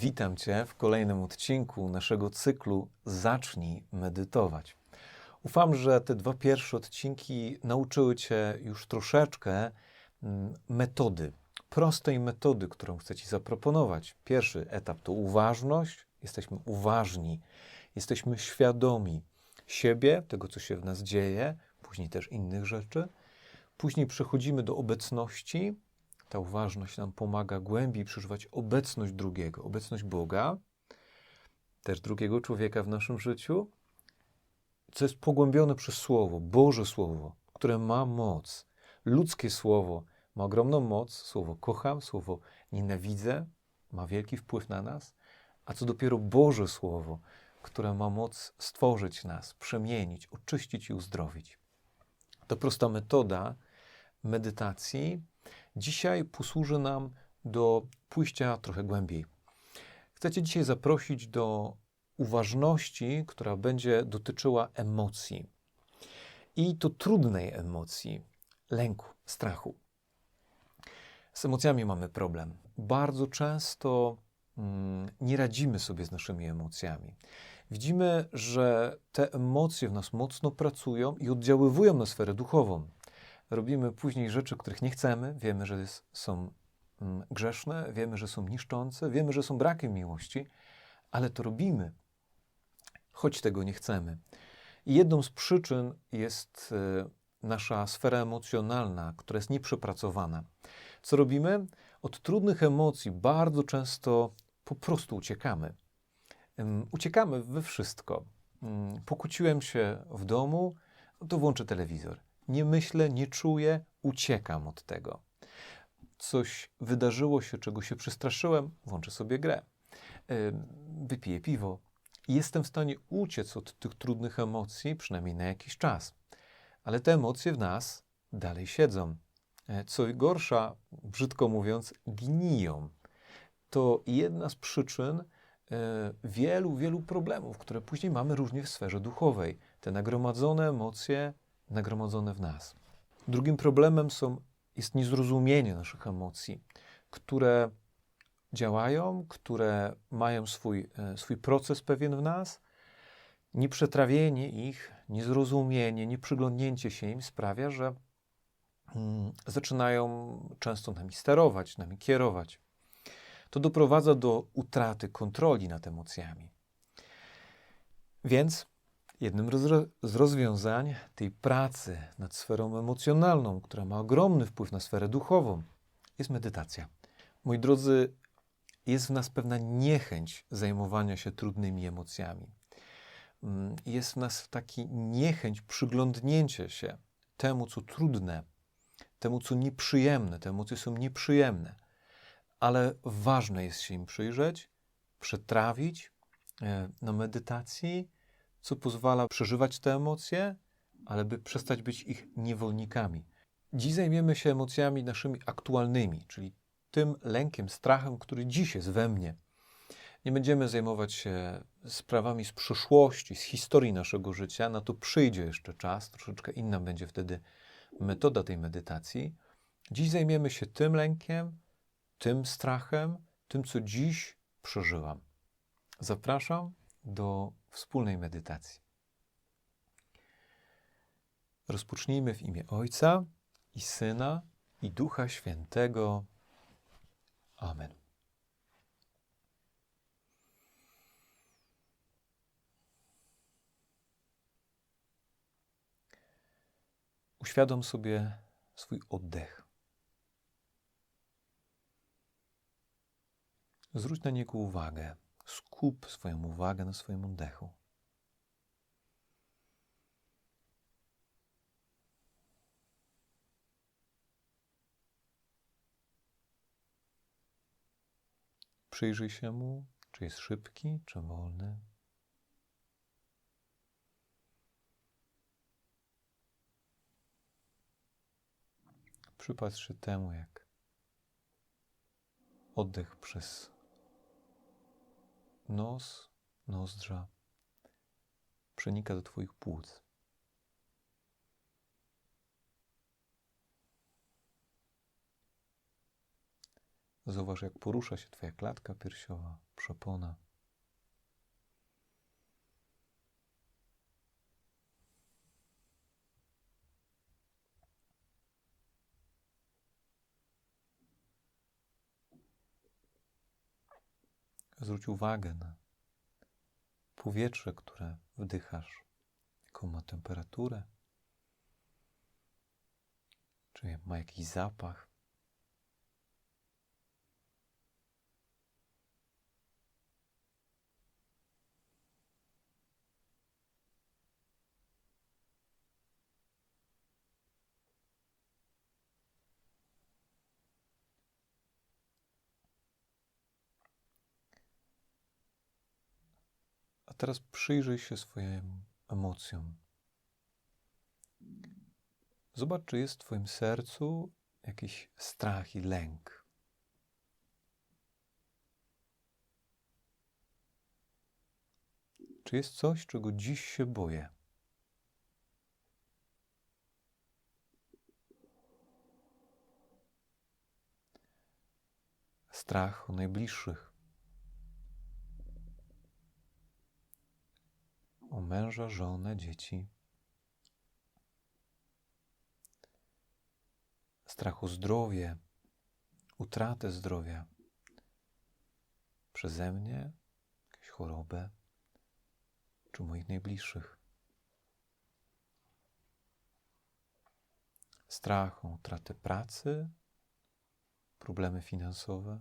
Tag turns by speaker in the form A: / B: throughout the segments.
A: Witam Cię w kolejnym odcinku naszego cyklu Zacznij medytować. Ufam, że te dwa pierwsze odcinki nauczyły Cię już troszeczkę mm, metody, prostej metody, którą chcę Ci zaproponować. Pierwszy etap to uważność, jesteśmy uważni, jesteśmy świadomi siebie, tego, co się w nas dzieje, później też innych rzeczy. Później przechodzimy do obecności, ta uważność nam pomaga głębiej przeżywać obecność drugiego, obecność Boga, też drugiego człowieka w naszym życiu, co jest pogłębione przez Słowo, Boże Słowo, które ma moc. Ludzkie Słowo ma ogromną moc, Słowo kocham, Słowo nienawidzę, ma wielki wpływ na nas, a co dopiero Boże Słowo, które ma moc stworzyć nas, przemienić, oczyścić i uzdrowić. To prosta metoda medytacji, dzisiaj posłuży nam do pójścia trochę głębiej. Chcę Cię dzisiaj zaprosić do uważności, która będzie dotyczyła emocji. I to trudnej emocji, lęku, strachu. Z emocjami mamy problem. Bardzo często mm, nie radzimy sobie z naszymi emocjami. Widzimy, że te emocje w nas mocno pracują i oddziaływują na sferę duchową robimy później rzeczy, których nie chcemy, wiemy, że są mm, grzeszne, wiemy, że są niszczące, wiemy, że są brakiem miłości, ale to robimy, choć tego nie chcemy. I jedną z przyczyn jest e, nasza sfera emocjonalna, która jest nieprzepracowana. Co robimy? Od trudnych emocji bardzo często po prostu uciekamy. Uciekamy we wszystko. Mm, pokłóciłem się w domu, to włączę telewizor nie myślę, nie czuję, uciekam od tego. Coś wydarzyło się, czego się przestraszyłem, włączę sobie grę, wypiję piwo. Jestem w stanie uciec od tych trudnych emocji, przynajmniej na jakiś czas. Ale te emocje w nas dalej siedzą. E, co gorsza, brzydko mówiąc, gniją. To jedna z przyczyn e, wielu, wielu problemów, które później mamy również w sferze duchowej. Te nagromadzone emocje nagromadzone w nas. Drugim problemem są, jest niezrozumienie naszych emocji, które działają, które mają swój, e, swój proces pewien w nas. Nieprzetrawienie ich, niezrozumienie, nieprzyglądnięcie się im sprawia, że mm, zaczynają często nami sterować, nami kierować. To doprowadza do utraty kontroli nad emocjami. Więc Jednym z rozwiązań tej pracy nad sferą emocjonalną, która ma ogromny wpływ na sferę duchową, jest medytacja. Moi drodzy, jest w nas pewna niechęć zajmowania się trudnymi emocjami. Mm, jest w nas taki niechęć przyglądnięcia się temu, co trudne, temu, co nieprzyjemne. Te emocje są nieprzyjemne, ale ważne jest się im przyjrzeć, przetrawić e, na medytacji co pozwala przeżywać te emocje, ale by przestać być ich niewolnikami. Dziś zajmiemy się emocjami naszymi aktualnymi, czyli tym lękiem, strachem, który dziś jest we mnie. Nie będziemy zajmować się sprawami z przyszłości, z historii naszego życia, na to przyjdzie jeszcze czas, troszeczkę inna będzie wtedy metoda tej medytacji. Dziś zajmiemy się tym lękiem, tym strachem, tym, co dziś przeżyłam. Zapraszam do wspólnej medytacji. Rozpocznijmy w imię Ojca i Syna i Ducha Świętego. Amen. Uświadom sobie swój oddech. Zwróć na niego uwagę. Skup swoją uwagę na swoim oddechu. Przyjrzyj się mu, czy jest szybki, czy wolny. Przypatrz się temu, jak oddech przez nos, nozdrza przenika do Twoich płuc. Zauważ, jak porusza się Twoja klatka piersiowa, przepona. Zwróć uwagę na powietrze, które wdychasz, jaką ma temperaturę, czy ma jakiś zapach. A teraz przyjrzyj się swoim emocjom. Zobacz, czy jest w Twoim sercu jakiś strach i lęk. Czy jest coś, czego dziś się boję? Strach o najbliższych, o męża, żonę, dzieci. Strach o zdrowie, utratę zdrowia przeze mnie, jakąś chorobę, czy moich najbliższych. Strach o utratę pracy, problemy finansowe.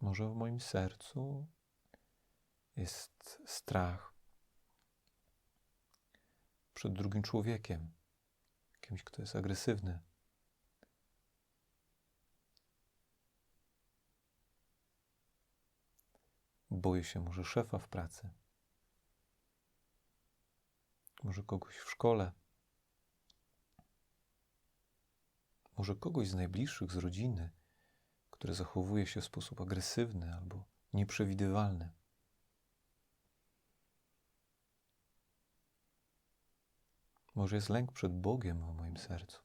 A: Może w moim sercu jest strach przed drugim człowiekiem, kimś, kto jest agresywny. Boję się może szefa w pracy, może kogoś w szkole, może kogoś z najbliższych, z rodziny, który zachowuje się w sposób agresywny albo nieprzewidywalny. Może jest lęk przed Bogiem w moim sercu,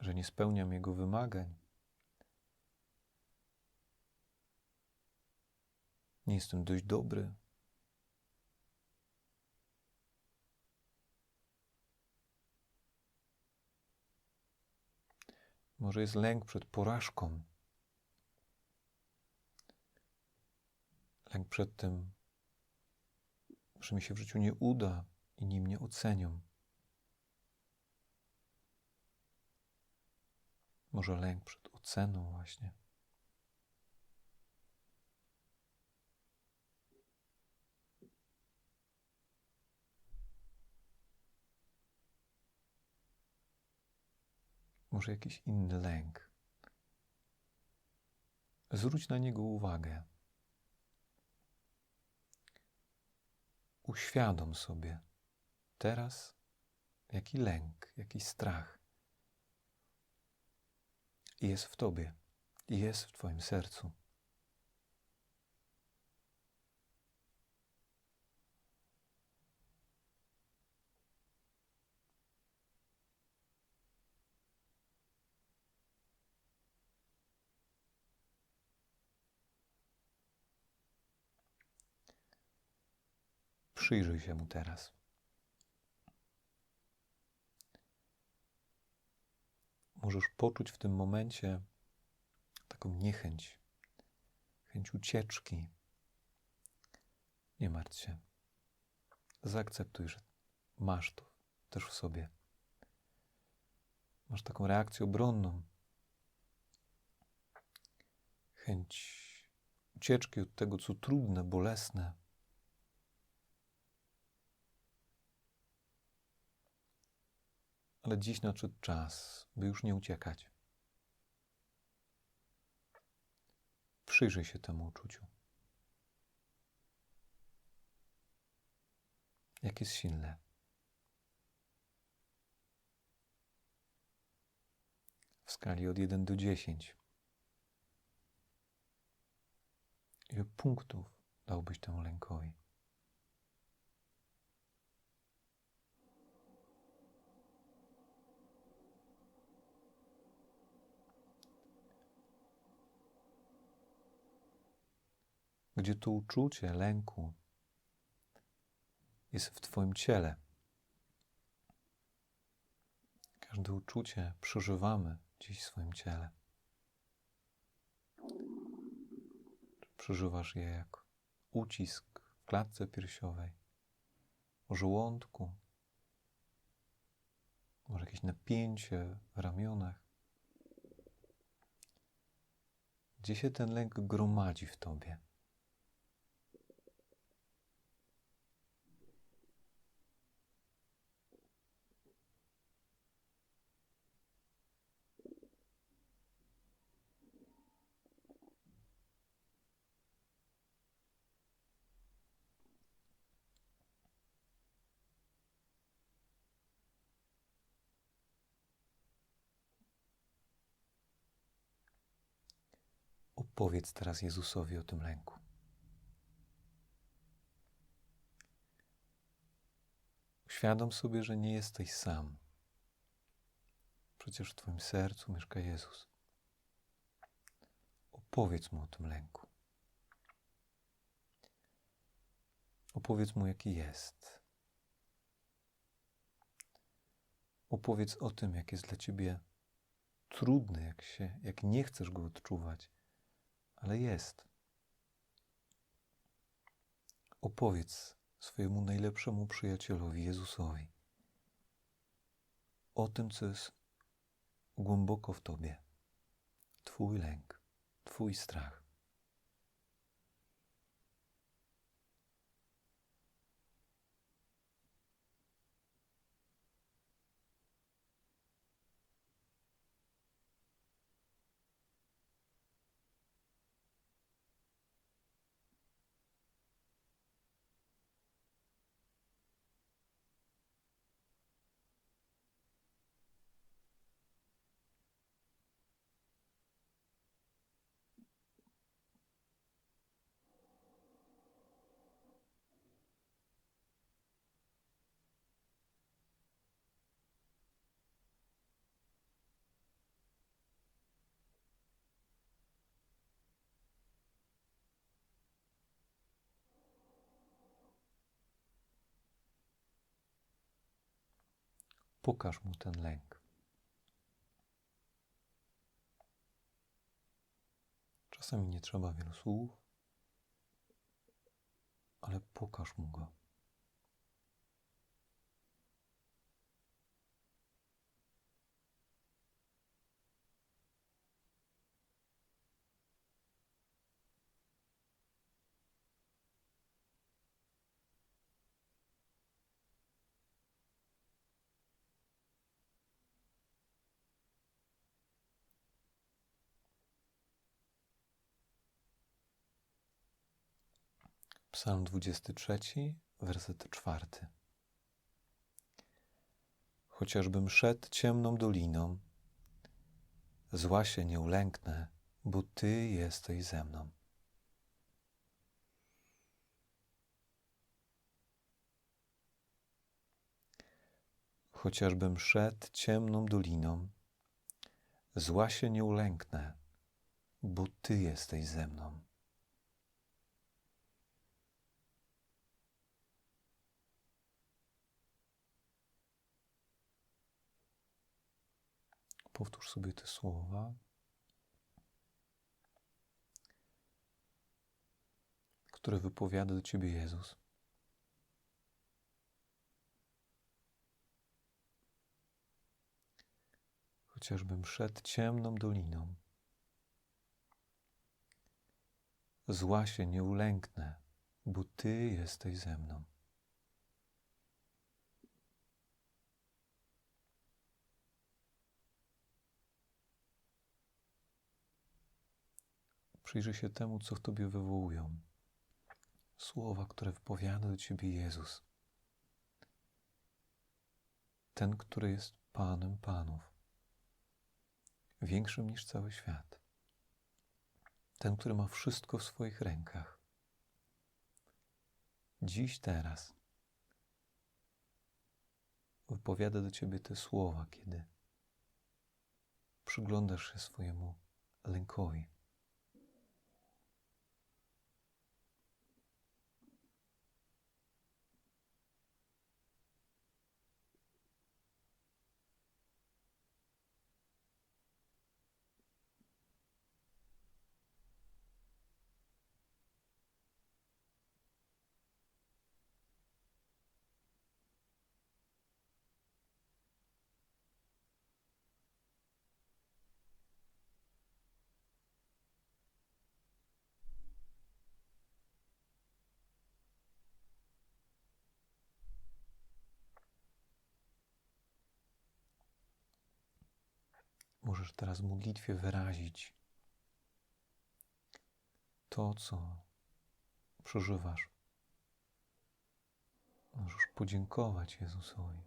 A: że nie spełniam Jego wymagań. Nie jestem dość dobry. Może jest lęk przed porażką. Lęk przed tym, że mi się w życiu nie uda, inni mnie ocenią. Może lęk przed oceną, właśnie. Może jakiś inny lęk. Zwróć na niego uwagę. Uświadom sobie teraz, jaki lęk, jaki strach jest w Tobie, jest w Twoim sercu. Przyjrzyj się mu teraz. możesz poczuć w tym momencie taką niechęć, chęć ucieczki. Nie martw się. Zaakceptuj, że masz to też w sobie. Masz taką reakcję obronną. Chęć ucieczki od tego, co trudne, bolesne. Ale dziś nadszedł czas, by już nie uciekać. Przyjrzyj się temu uczuciu. Jak jest silne. W skali od 1 do 10. Ile punktów dałbyś temu lękowi? Gdzie to uczucie lęku jest w Twoim ciele. Każde uczucie przeżywamy gdzieś w swoim ciele. Przeżywasz je jak ucisk w klatce piersiowej, w żołądku, może jakieś napięcie w ramionach. Gdzie się ten lęk gromadzi w tobie? Opowiedz teraz Jezusowi o tym lęku. Uświadom sobie, że nie jesteś sam. Przecież w Twoim sercu mieszka Jezus. Opowiedz mu o tym lęku. Opowiedz mu, jaki jest. Opowiedz o tym, jak jest dla Ciebie trudny, jak, się, jak nie chcesz go odczuwać ale jest. Opowiedz swojemu najlepszemu przyjacielowi Jezusowi o tym, co jest głęboko w tobie. Twój lęk, Twój strach. Pokaż mu ten lęk. Czasami nie trzeba wielu słów, ale pokaż mu go. Psalm 23, werset 4. Chociażbym szedł ciemną doliną, zła się nie ulęknę, bo Ty jesteś ze mną. Chociażbym szedł ciemną doliną, zła się nie ulęknę, bo Ty jesteś ze mną. Powtórz sobie te słowa. które wypowiada do ciebie Jezus. Chociażbym szedł ciemną doliną, zła się nie ulęknę, bo Ty jesteś ze mną. Przyjrzyj się temu, co w tobie wywołują. Słowa, które wypowiada do ciebie Jezus. Ten, który jest Panem Panów, większym niż cały świat. Ten, który ma wszystko w swoich rękach. Dziś, teraz wypowiada do ciebie te słowa, kiedy przyglądasz się swojemu lękowi. Możesz teraz w modlitwie wyrazić to, co przeżywasz. Możesz podziękować Jezusowi,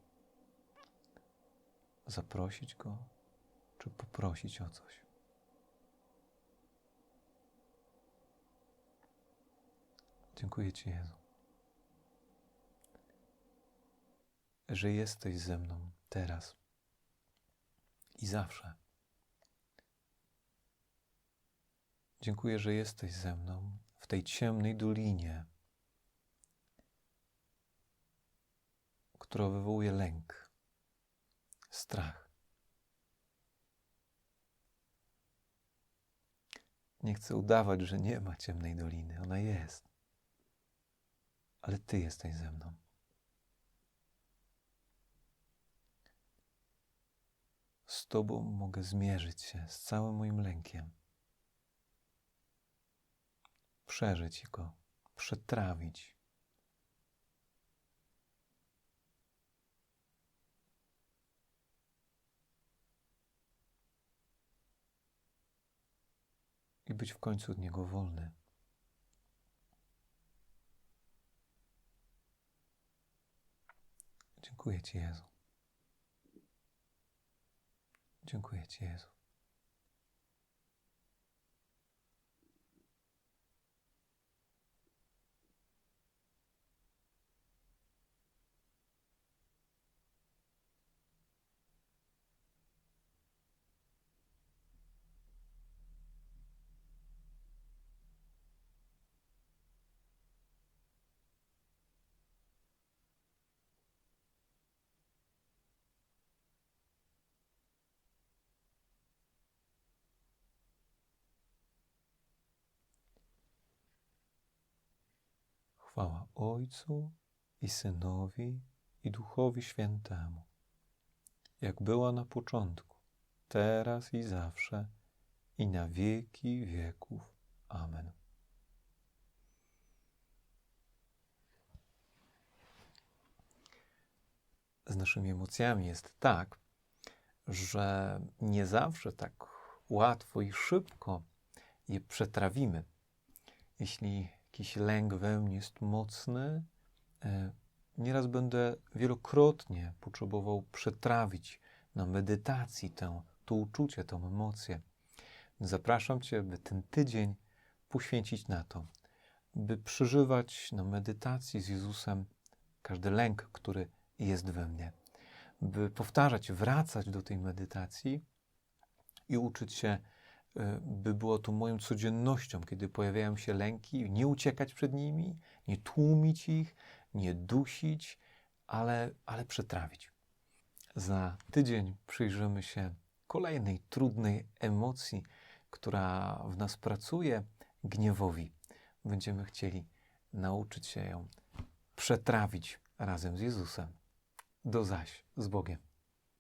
A: zaprosić Go, czy poprosić o coś. Dziękuję Ci, Jezu, że jesteś ze mną teraz i zawsze. Dziękuję, że jesteś ze mną w tej ciemnej dolinie, która wywołuje lęk, strach. Nie chcę udawać, że nie ma ciemnej doliny. Ona jest. Ale Ty jesteś ze mną. Z Tobą mogę zmierzyć się z całym moim lękiem przeżyć go, przetrawić. I być w końcu od niego wolny. Dziękuję Ci, Jezu. Dziękuję Ci, Jezu. Chwała Ojcu i Synowi i Duchowi Świętemu, jak była na początku, teraz i zawsze, i na wieki wieków. Amen. Z naszymi emocjami jest tak, że nie zawsze tak łatwo i szybko je przetrawimy. Jeśli jakiś lęk we mnie jest mocny, e, nieraz będę wielokrotnie potrzebował przetrawić na medytacji tę, to uczucie, tę emocję. Zapraszam Cię, by ten tydzień poświęcić na to, by przeżywać na medytacji z Jezusem każdy lęk, który jest we mnie, by powtarzać, wracać do tej medytacji i uczyć się by było to moją codziennością, kiedy pojawiają się lęki, nie uciekać przed nimi, nie tłumić ich, nie dusić, ale, ale przetrawić. Za tydzień przyjrzymy się kolejnej trudnej emocji, która w nas pracuje, gniewowi. Będziemy chcieli nauczyć się ją przetrawić razem z Jezusem. Do zaś z Bogiem.